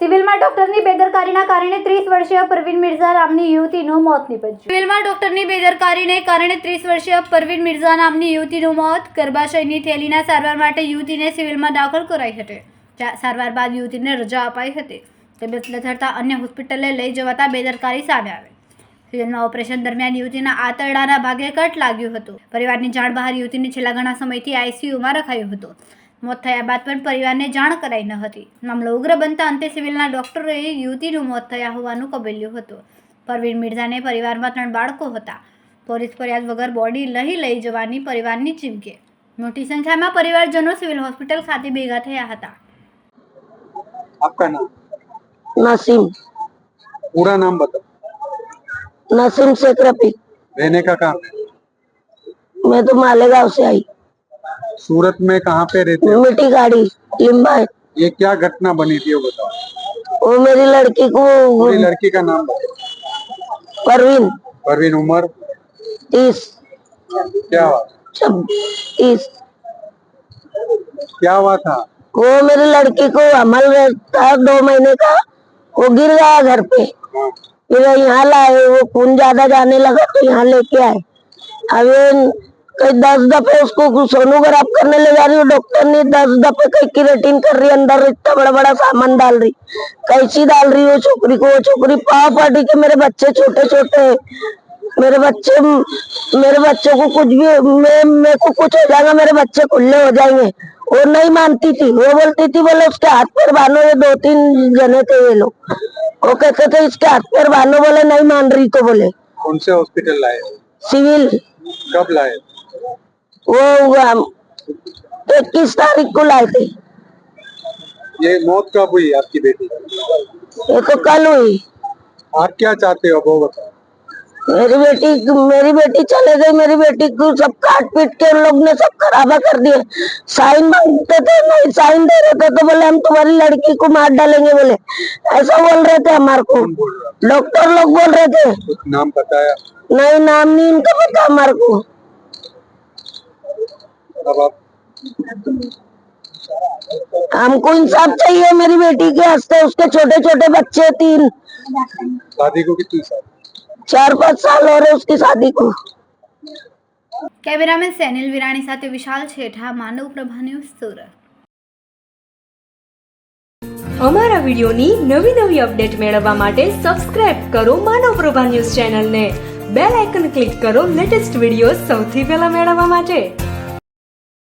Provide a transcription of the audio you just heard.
સિવિલમાં ડોક્ટરની બેદરકારીના કારણે ત્રીસ વર્ષીય પરવીન મિર્ઝા નામની યુવતીનું મોત નીપજ્યું. સિવિલમાં ડોક્ટરની બેદરકારીને કારણે ત્રીસ વર્ષીય પરવીન મિર્ઝા નામની યુવતીનું મોત ગર્ભાશયની થેલીના સારવાર માટે યુવતીને સિવિલમાં દાખલ કરાઈ હતી. સારવાર બાદ યુવતીને રજા અપાઈ હતી. તબિયત લથડતા અન્ય હોસ્પિટલે લઈ જવાતા બેદરકારી સામે આવી. સિવિલમાં ઓપરેશન દરમિયાન યુવતીના આંતરડાના ભાગે કટ લાગ્યું હતું. પરિવારની જાણ બહાર યુવતીને છેલ્લા ઘણા સમયથી આઈસીયુમાં રખાયું હતું. મોત થયા બાદ પણ પરિવારને જાણ કરાઈ ન હતી. મામલો ઉગ્ર બનતા અંતે સિવિલના ડોક્ટરોએ યુવતીનું મોત થયા હોવાનું કબૂલ્યું હતું. પરવીન મિર્ઝાને પરિવારમાં ત્રણ બાળકો હતા. પોલીસ ફરિયાદ વગર બોડી લહી લઈ જવાની પરિવારની ચીમકે. મોટી સંખ્યામાં પરિવારજનો સિવિલ હોસ્પિટલ ખાતે ભેગા થયા હતા. આપકા નામ? નસીમ. પૂરા નામ બતાવો. नसीम शेख रफीक रहने का काम मैं तो मालेगांव से आई। सूरत में कहाँ पे रहते हो? मिट्टी गाड़ी लिम्बा ये क्या घटना बनी थी वो बताओ। वो मेरी लड़की को पूरी लड़की का नाम परवीन। परवीन उमर? तीस। क्या हुआ? छब तीस क्या हुआ था? वो मेरी लड़की को अमल था दो महीने का। वो गिर गया घर पे। फिर यहाँ लाए, वो खून ज़्यादा जाने लगा तो यहाँ लेके आए। अब ये कई दस दफे उसको सोनू सोनोग्राफ करने ले जा रही हूँ, डॉक्टर ने दस दफे कई किरेटिन कर रही, अंदर इतना बड़ा बड़ा सामान डाल रही कैसी डाल रही हो छोकरी को, वो छोकरी पाव पाटी के मेरे बच्चे छोटे छोटे मेरे बच्चे, मेरे बच्चों को कुछ भी, मैं, मेरे को कुछ हो जाएगा, मेरे बच्चे खुले हो जाएँगे। वो नहीं मानती थी, वो बोलती थी, बोले उसके हाथ पैर बांधो, ये दो तीन जने थे ये लोग। वो कहते थे इसके हाथ पैर बोले नहीं मान रही तो बोले। कौन से हॉस्पिटल लाए? सिविल। कब लाए? वो इक्कीस तारीख को लाए थे। ये मौत कब हुई आपकी बेटी? ये तो कल हुई। आप क्या चाहते हो वो बताओ। मेरी बेटी मेरी बेटी चले गई मेरी बेटी को सब काट पीट के उन लोग ने सब खराबा कर दिए साइन मांगते थे नहीं साइन दे रहे थे तो बोले हम तुम्हारी लड़की को मार डालेंगे बोले। ऐसा बोल रहे थे हमारे को। डॉक्टर लोग बोल रहे थे। नाम बताया? नहीं नाम नहीं इनका पता हमारे को। हमको इंसाफ चाहिए मेरी बेटी के हँसते उसके छोटे छोटे बच्चे तीन। शादी को कितनी साल? चार पाँच साल हो रहे उसकी शादी को કેમેરામેન સેનિલ વિરાણી સાથે વિશાલ છેઠા માનવ પ્રભા ન્યૂઝ સુરત અમારા વિડિયોની નવી નવી અપડેટ મેળવવા માટે સબસ્ક્રાઇબ કરો માનવ પ્રભા ન્યૂઝ ચેનલને બેલ આઇકન ક્લિક કરો લેટેસ્ટ વિડીયો સૌથી પહેલા મેળવવા માટે